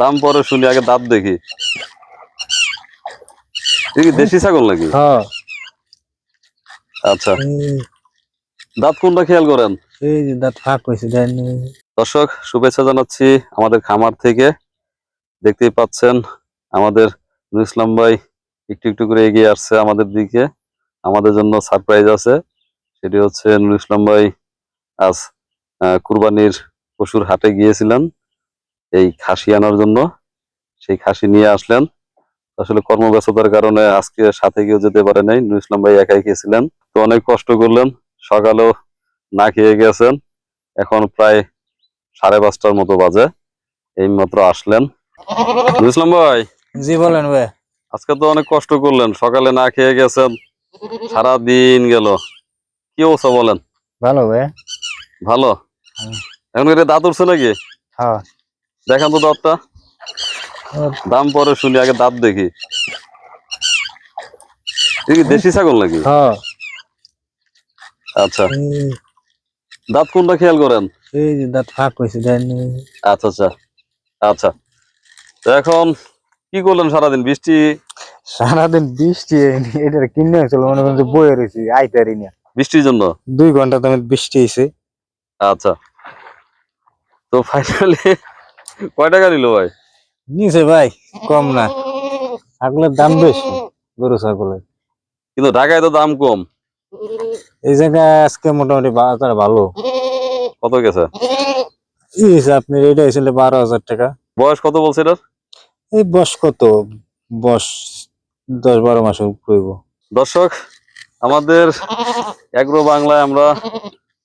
দাম পরে শুনি আগে দাঁত দেখি। কি দেশি ছাগল নাকি? হ্যাঁ। আচ্ছা। দাঁত কোনটা খেয়াল করেন? এই যে দাঁত ফাঁক হয়েছে দর্শক শুভেচ্ছা জানাচ্ছি আমাদের খামার থেকে। দেখতেই পাচ্ছেন আমাদের নুর ইসলাম ভাই একটু একটু করে এগিয়ে আসছে আমাদের দিকে। আমাদের জন্য সারপ্রাইজ আছে। সেটি হচ্ছে নুর ইসলাম ভাই আজ আহ, কুরবানির পশুর হাটে গিয়েছিলেন। এই খাসি আনার জন্য। সেই খাসি নিয়ে আসলেন। আসলে কর্মব্যস্ততার কারণে আজকে সাথে কেউ যেতে পারে নাই। নুর ইসলাম ভাই একাই গিয়েছিলেন তো অনেক কষ্ট করলেন। সকালেও না খেয়ে গেছেন। এখন প্রায় সাড়ে পাঁচটার মতো বাজে। এই মাত্র আসলেন ইসলাম ভাই। জি বলেন ভাই। আজকে তো অনেক কষ্ট করলেন। সকালে না খেয়ে গেছেন। সারা দিন গেল। কি অবস্থা বলেন? ভালো ভাই। ভালো? এখন এটা দাঁত উঠছে নাকি? হ্যাঁ। দেখান তো দাঁতটা। দাম পরে শুনি আগে দাঁত দেখি। কি দেশি ছাগল নাকি? হ্যাঁ। আচ্ছা। দাঁত কোনটা খেয়াল করেন? এই যে দাঁত ফাঁক হয়েছে আচ্ছা আচ্ছা। আচ্ছা। তো এখন কি করলেন সারাদিন? বৃষ্টি? সারাদিন বৃষ্টি এটা কিনে হয়েছিল মনে করেন বয়ে রয়েছি আইতারি না। বৃষ্টির জন্য? দুই ঘণ্টা তেমন বৃষ্টি হয়েছে। আচ্ছা। তো ফাইনালি কয় টাকা নিল ভাই? নিছে ভাই কম না। ছাগলের দাম বেশি গরু ছাগলের। কিন্তু ঢাকায় তো দাম কম। এই জায়গায় আজকে মোটামুটি বাজার ভালো। কত গেছে? আপনি এটা হয়েছিল বারো হাজার টাকা। বয়স কত বলছে এটার? এই বয়স কত? বয়স দশ বারো মাস করব দর্শক আমাদের এগ্রো বাংলায় আমরা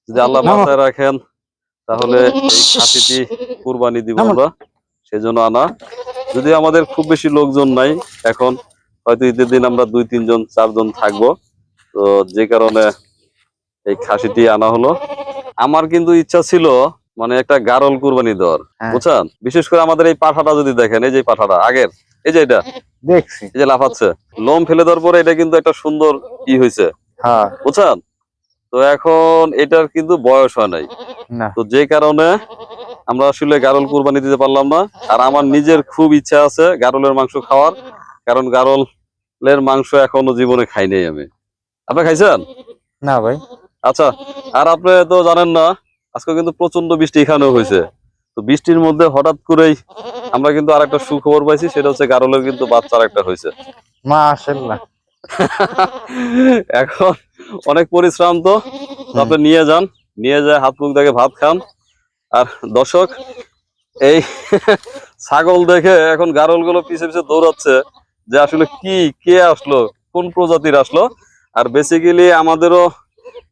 যদি আল্লাহ মাথায় রাখেন তাহলে খাসিটি কুরবানি দিব আমরা সেজন্য আনা। যদি আমাদের খুব বেশি লোকজন নাই এখন হয়তো ঈদের দিন আমরা দুই তিনজন চারজন থাকব। তো যে কারণে এই খাসিটি আনা হলো। আমার কিন্তু ইচ্ছা ছিল মানে একটা গারল কুরবানি দেওয়ার হ্যাঁ। বুঝছেন? বিশেষ করে আমাদের এই পাঠাটা যদি দেখেন এই যে পাঠাটা আগের এই যে এটা দেখছি। এই যে লাফাচ্ছে লোম ফেলে দেওয়ার পরে এটা কিন্তু একটা সুন্দর ই হয়েছে হ্যাঁ। বুঝছেন? তো এখন এটার কিন্তু বয়স হয় নাই। তো যে কারণে আমরা আসলে গারল কুরবানি দিতে পারলাম না। আর আমার নিজের খুব ইচ্ছা আছে গারলের মাংস খাওয়ার কারণ গারলের মাংস এখনও জীবনে খাই নাই আমি। আপনি খাইছেন? না ভাই। আচ্ছা আর আপনি তো জানেন না আজকে কিন্তু প্রচণ্ড বৃষ্টি এখানেও হয়েছে। তো বৃষ্টির মধ্যে হঠাৎ করেই আমরা কিন্তু আর একটা সুখবর পাইছি সেটা হচ্ছে গারলের কিন্তু বাচ্চা আরেকটা হয়েছে। মা আসেল্লা এখন অনেক পরিশ্রম তো। আপনি নিয়ে যান নিয়ে যায় হাত মুখ দেখে ভাত খান। আর দর্শক এই ছাগল দেখে এখন গারলগুলো পিছে পিছে দৌড়াচ্ছে যে আসলে কি কে আসলো কোন প্রজাতির আসলো। আর বেসিক্যালি আমাদেরও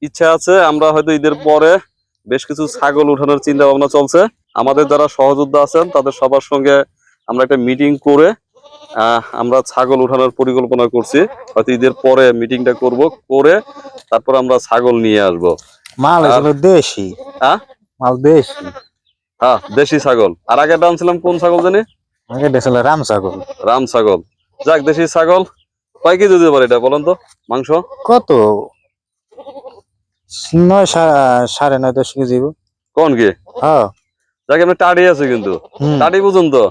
ইচ্ছা আছে আমরা হয়তো ঈদের পরে বেশ কিছু ছাগল উঠানোর চিন্তা ভাবনা চলছে। আমাদের যারা সহযোদ্ধা আছেন তাদের সবার সঙ্গে আমরা একটা মিটিং করে আমরা ছাগল উঠানোর পরিকল্পনা করছি। হয়তো ঈদের পরে মিটিংটা করব করে তারপর আমরা ছাগল নিয়ে আসব। মাল দেশি। হ্যাঁ? মাল দেশি। হ্যাঁ দেশি ছাগল। আর আগে আনছিলাম কোন ছাগল জানি? আগে রাম ছাগল। রাম ছাগল। যাক দেশি ছাগল। কয় কেজি দিতে পারে এটা বলেন তো? মাংস? কত? নয় সাড়ে নয় দশ কেজি কোন কি? হ্যাঁ। যাক এমনি টাড়ি আছে কিন্তু। টাড়ি বুঝুন তো।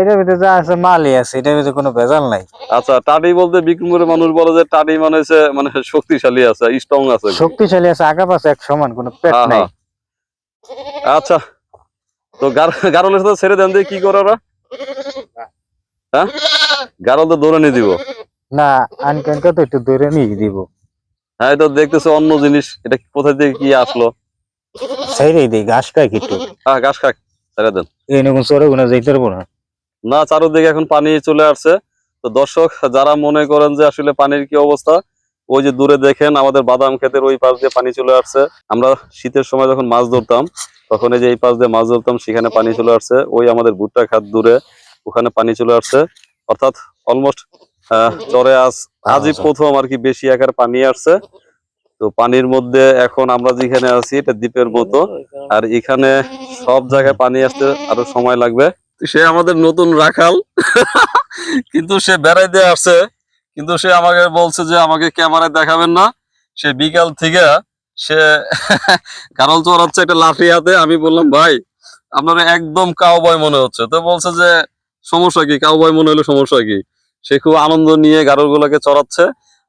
এটার ভিতরে যা আছে মালই আছে এটার ভিতরে কোনো ভেজাল নাই। আচ্ছা টাড়ি বলতে বিক্রমপুরের মানুষ বলে যে টাড়ি মানে মানে শক্তিশালী আছে স্ট্রং আছে। শক্তিশালী আছে আগা পাশে এক সমান কোনো পেট নাই। আচ্ছা তো গারলের সাথে ছেড়ে দেন দিয়ে কি করে ওরা? হ্যাঁ? গারল তো দৌড়ে নিয়ে দিব। না আনকেনকে তো একটু নিয়ে দিব। হ্যাঁ দেখতেছে অন্য জিনিস এটা কোথায় থেকে কি আসলো? সেইটাই দিই ঘাস খাই কিছু হ্যাঁ ঘাস খাক ছেড়ে দেন। না। না, চারোদিকে এখন পানি চলে আসছে। তো দর্শক, যারা মনে করেন যে আসলে পানির কি অবস্থা, ওই যে দূরে দেখেন আমাদের বাদাম ক্ষেতের ওই পাশ দিয়ে পানি চলে আসছে। আমরা শীতের সময় যখন মাছ ধরতাম, তখন এই যে এই পাশ দিয়ে মাছ ধরতাম, সেখানে পানি চলে আসছে। ওই আমাদের ভুট্টা খাত দূরে, ওখানে পানি চলে আসছে। অর্থাৎ অলমোস্ট আহ, চরে আজ, আজই প্রথম আর কি বেশি আকার পানি আসছে। তো পানির মধ্যে এখন আমরা যেখানে আছি, এটা দ্বীপের মতো। আর এখানে সব জায়গায় পানি আসতে আরও সময় লাগবে। সে আমাদের নতুন রাখাল। কিন্তু সে বেড়াইতে আসছে। কিন্তু সে আমাকে বলছে যে আমাকে ক্যামেরায় দেখাবেন না। সে বিকাল থেকে সে কারল চড়াচ্ছে একটা লাঠি হাতে। আমি বললাম, ভাই, আপনার একদম কাউবয় মনে হচ্ছে। তো বলছে যে, সমস্যা কি? কাউবয় মনে হলে সমস্যা কি? সে খুব আনন্দ নিয়ে গারল গুলাকে চড়াচ্ছে।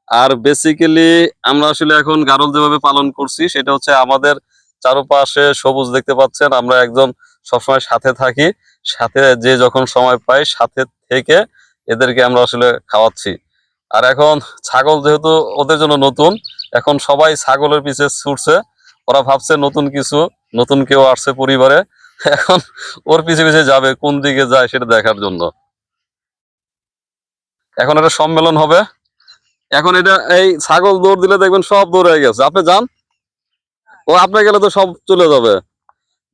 আর বেসিক্যালি আমরা আসলে এখন গারল যেভাবে পালন করছি, সেটা হচ্ছে আমাদের চারপাশে সবুজ দেখতে পাচ্ছেন, আমরা একজন সবসময় সাথে থাকি, সাথে যে যখন সময় পাই সাথে থেকে এদেরকে আমরা আসলে খাওয়াচ্ছি। আর এখন ছাগল যেহেতু ওদের জন্য নতুন, এখন সবাই ছাগলের পিছে ছুটছে, ওরা ভাবছে নতুন কিছু, নতুন কেউ আসছে পরিবারে, এখন ওর পিছে পিছে যাবে, কোন দিকে যায় সেটা দেখার জন্য। এখন একটা সম্মেলন হবে এখন এটা এই ছাগল দৌড় দিলে দেখবেন সব দৌড় হয়ে গেছে। আপনি যান, ও আপনি গেলে তো সব চলে যাবে।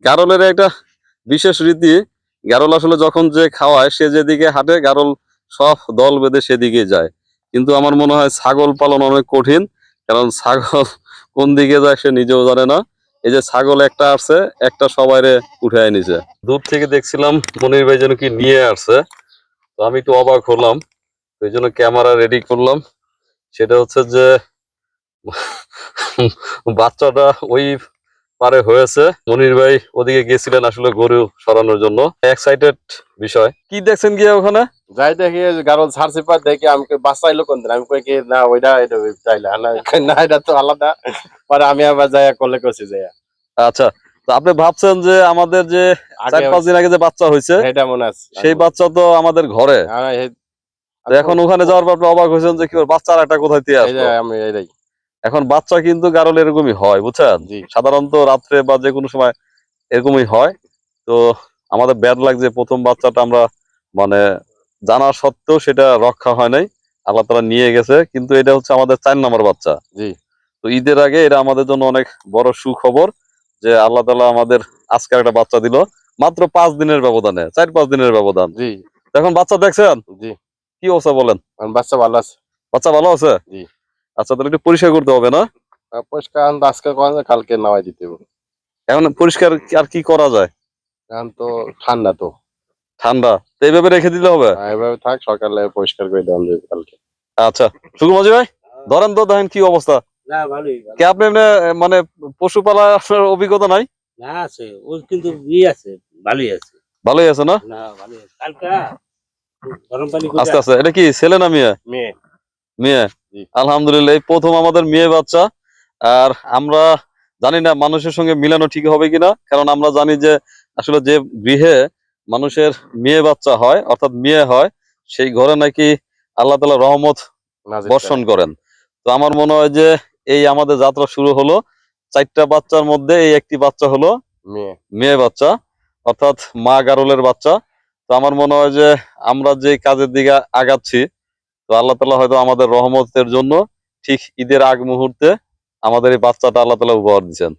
গারলের একটা বিশেষ রীতি, গারল আসলে যখন যে খাওয়ায়, সে যেদিকে হাঁটে, গারল সব দল বেঁধে সেদিকে যায়। কিন্তু আমার মনে হয় ছাগল পালন অনেক কঠিন, কারণ ছাগল কোন দিকে যায় সে নিজেও জানে না। এই যে ছাগল একটা আসছে, একটা সবাইরে উঠায় নিছে। দূর থেকে দেখছিলাম মনির ভাই যেন কি নিয়ে আসছে। তো আমি একটু অবাক হলাম এই জন্য ক্যামেরা রেডি করলাম। সেটা হচ্ছে যে বাচ্চাটা ওই পারে হয়েছে। মনির ভাই ওদিকে গেছিলেন আসলে গরু সরানোর জন্য। এক্সাইটেড বিষয়। কি দেখছেন গিয়ে ওখানে? যাই দেখি গারো ছাড়ছে পর দেখি আমাকে বাঁচাইলো কোন দিন? আমি কই কি না ওইটা এটা চাইলে না এটা তো আলাদা। পরে আমি আবার যাই কলে করছি যাই আচ্ছা তো আপনি ভাবছেন যে আমাদের যে চার পাঁচ দিন আগে যে বাচ্চা হয়েছে এটা মনে আছে। সেই বাচ্চা তো আমাদের ঘরে। আমি তো এখন ওখানে যাওয়ার পর আপনি অবাক হয়েছেন যে কি বাচ্চার একটা কোথায় দিয়ে আসলো? আমি এইটাই। এখন বাচ্চা কিন্তু গারল এরকমই হয় বুঝছেন? সাধারণত রাত্রে বা যে কোনো সময় এরকমই হয়। তো আমাদের ব্যাড লাগছে প্রথম বাচ্চাটা আমরা মানে জানা সত্ত্বেও সেটা রক্ষা হয় নাই আল্লাহ তালা নিয়ে গেছে। কিন্তু এটা হচ্ছে আমাদের চার নম্বর বাচ্চা। জি। তো ঈদের আগে এটা আমাদের জন্য অনেক বড় সুখবর যে আল্লাহ তালা আমাদের আজকে একটা বাচ্চা দিল মাত্র পাঁচ দিনের ব্যবধানে চার পাঁচ দিনের ব্যবধান। জি। এখন বাচ্চা দেখছেন? জি। কি অবস্থা বলেন? বাচ্চা ভালো আছে। বাচ্চা ভালো আছে? জি। আচ্ছা তাহলে একটু পরিষ্কার করতে হবে না? পরিষ্কার আজকে কোন কালকে নামাই দিতে হবে। এখন পরিষ্কার আর কি করা যায়? এখন তো ঠান্ডা তো। ঠান্ডা। তো এইভাবে রেখে দিলে হবে? এভাবে থাক সকালে পরিষ্কার করে দেওয়া যাবে কালকে। আচ্ছা সুকুমাজি ভাই ধরেন তো দেখেন কি অবস্থা। না ভালোই ভালো। কে আপনি এমনি, মানে পশুপালার আপনার অভিজ্ঞতা নাই? না আছে। ওর কিন্তু ইয়ে আছে ভালোই আছে। ভালোই আছে না? না ভালোই আছে। কালকা আস্তে আস্তে এটা কি ছেলে না মেয়ে? মেয়ে। মেয়ে। আলহামদুলিল্লাহ এই প্রথম আমাদের মেয়ে বাচ্চা। আর আমরা জানি না মানুষের সঙ্গে মিলানো ঠিক হবে কিনা কারণ আমরা জানি যে আসলে যে গৃহে মানুষের মেয়ে বাচ্চা হয় অর্থাৎ মেয়ে হয় সেই ঘরে নাকি আল্লাহ তালা রহমত বর্ষণ করেন। তো আমার মনে হয় যে এই আমাদের যাত্রা শুরু হলো চারটা বাচ্চার মধ্যে এই একটি বাচ্চা হলো মেয়ে। মেয়ে বাচ্চা অর্থাৎ মা গারলের বাচ্চা। তো আমার মনে হয় যে আমরা যে কাজের দিকে আগাচ্ছি, তো আল্লাহ তালা হয়তো আমাদের রহমতের জন্য ঠিক ঈদের আগ মুহূর্তে আমাদের এই বাচ্চাটা আল্লাহ তালা উপহার দিচ্ছেন।